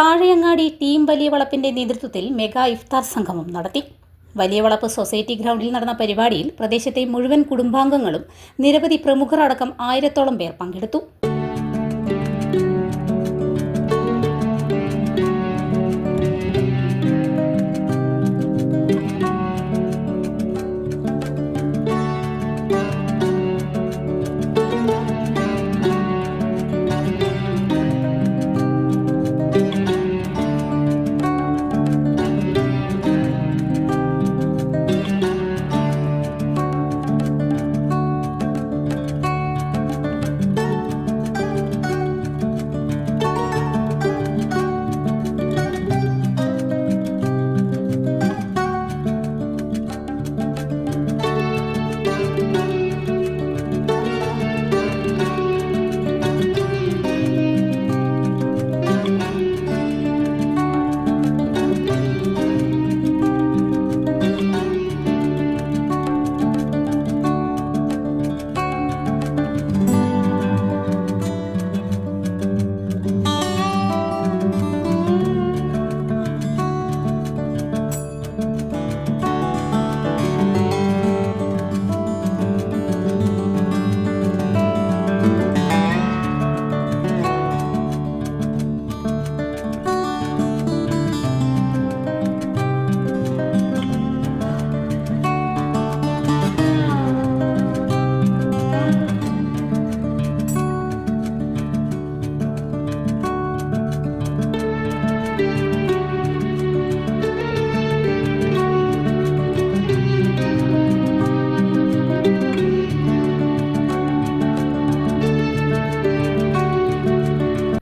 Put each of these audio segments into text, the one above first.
Thazheyangadi team വലിയ വലിയവളപ്പിന്റെ നേതൃത്വത്തിൽ മെഗാ ഇഫ്താർ സംഗമം നടത്തി. വലിയ വളപ്പ് സൊസൈറ്റി ഗ്രൗണ്ടിൽ നടന്ന പരിപാടിയിൽ പ്രദേശത്തെ മുഴുവൻ കുടുംബാംഗങ്ങളും നിരവധി പ്രമുഖർ അടക്കം ആയിരത്തോളം പേർ പങ്കെടുത്തു.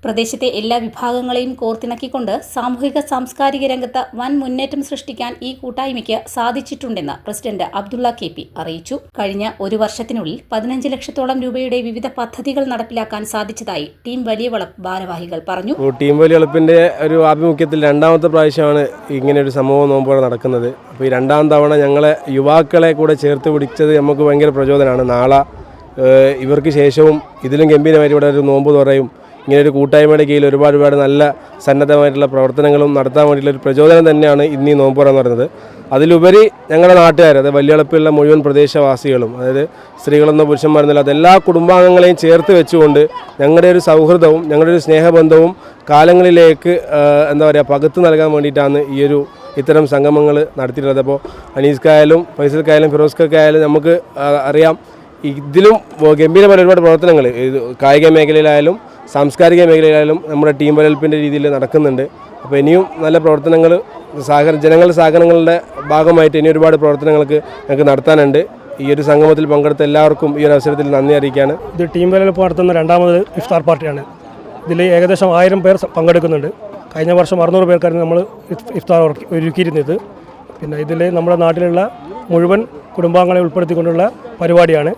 പ്രദേശത്തെ എല്ലാ വിഭാഗങ്ങളെയും കോർത്തിണക്കിക്കൊണ്ട് സാമൂഹിക സാംസ്കാരിക രംഗത്ത് വൻ മുന്നേറ്റം സൃഷ്ടിക്കാൻ ഈ കൂട്ടായ്മയ്ക്ക് സാധിച്ചിട്ടുണ്ടെന്ന് പ്രസിഡന്റ് അബ്ദുള്ള കെ പി അറിയിച്ചു. കഴിഞ്ഞ ഒരു വർഷത്തിനുള്ളിൽ പതിനഞ്ച് ലക്ഷത്തോളം രൂപയുടെ വിവിധ പദ്ധതികൾ നടപ്പിലാക്കാൻ സാധിച്ചതായി ടീം വലിയ വലിയവളപ്പ് ഭാരവാഹികൾ പറഞ്ഞു. ടീം വലിയ വളപ്പിന്റെ ഒരു ആഭിമുഖ്യത്തിൽ രണ്ടാമത്തെ പ്രാവശ്യമാണ് ഇങ്ങനെ ഒരു സംഭവം നോമ്പോടെ നടക്കുന്നത്. അപ്പോൾ ഈ രണ്ടാം തവണ ഞങ്ങളെ യുവാക്കളെ കൂടെ ചേർത്ത് പിടിച്ചത് നമുക്ക് ഭയങ്കര പ്രചോദനമാണ്. നാളെ ഇവർക്ക് ശേഷവും ഇതിലും ഗംഭീരമായിട്ട് ഇവിടെ ഒരു നോമ്പ് തുറയും. ഇങ്ങനെ ഒരു കൂട്ടായ്മയുടെ കീഴിൽ ഒരുപാട് ഒരുപാട് നല്ല സന്നദ്ധമായിട്ടുള്ള പ്രവർത്തനങ്ങളും നടത്താൻ വേണ്ടിയിട്ടുള്ള ഒരു പ്രചോദനം തന്നെയാണ് ഇന്ന് ഈ നോമ്പുറ എന്ന് പറയുന്നത്. അതിലുപരി ഞങ്ങളുടെ നാട്ടുകാർ അതായത് വലിയളപ്പിലുള്ള മുഴുവൻ പ്രദേശവാസികളും അതായത് സ്ത്രീകളെന്നോ പുരുഷന്മാരെന്നല്ല എല്ലാ കുടുംബാംഗങ്ങളെയും ചേർത്ത് വെച്ചുകൊണ്ട് ഞങ്ങളുടെ ഒരു സൗഹൃദവും ഞങ്ങളുടെ ഒരു സ്നേഹബന്ധവും കാലങ്ങളിലേക്ക് എന്താ പറയുക പകുത്ത് നൽകാൻ വേണ്ടിയിട്ടാണ് ഈ ഒരു ഇത്തരം സംഗമങ്ങൾ നടത്തിയിട്ടുള്ളത്. അപ്പോൾ അനീസ്ക്കായാലും ഫൈസൽക്കായാലും ഫിറോസ്ക്കായാലും നമുക്ക് അറിയാം ഇതിലും ഗംഭീരമായ ഒരുപാട് പ്രവർത്തനങ്ങൾ കായിക മേഖലയിലായാലും സാംസ്കാരിക മേഖലയിലായാലും നമ്മുടെ ടീം വലൽപ്പിന്റെ രീതിയിൽ നടക്കുന്നുണ്ട്. അപ്പോൾ ഇനിയും നല്ല പ്രവർത്തനങ്ങൾ സഹകര ജനങ്ങളുടെ സഹകരണങ്ങളുടെ ഭാഗമായിട്ട് ഇനി ഒരുപാട് പ്രവർത്തനങ്ങൾക്ക് ഞങ്ങൾക്ക് നടത്താനുണ്ട്. ഈ ഒരു സംഗമത്തിൽ പങ്കെടുത്ത എല്ലാവർക്കും ഈ ഒരു അവസരത്തിൽ നന്ദി അറിയിക്കുകയാണ്. ഇത് ടീം വേലപ്പ് നടത്തുന്ന രണ്ടാമത് ഇഫ്താർ പാർട്ടിയാണ്. ഇതിൽ ഏകദേശം ആയിരം പേർ പങ്കെടുക്കുന്നുണ്ട്. കഴിഞ്ഞ വർഷം അറുന്നൂറ് പേർക്കായിരുന്നു നമ്മൾ ഇഫ്താർ ഒരുക്കി- ഒരുക്കിയിരുന്നത്. പിന്നെ ഇതിൽ നമ്മുടെ നാട്ടിലുള്ള മുഴുവൻ കുടുംബാംഗങ്ങളെ ഉൾപ്പെടുത്തിക്കൊണ്ടുള്ള പരിപാടിയാണ്.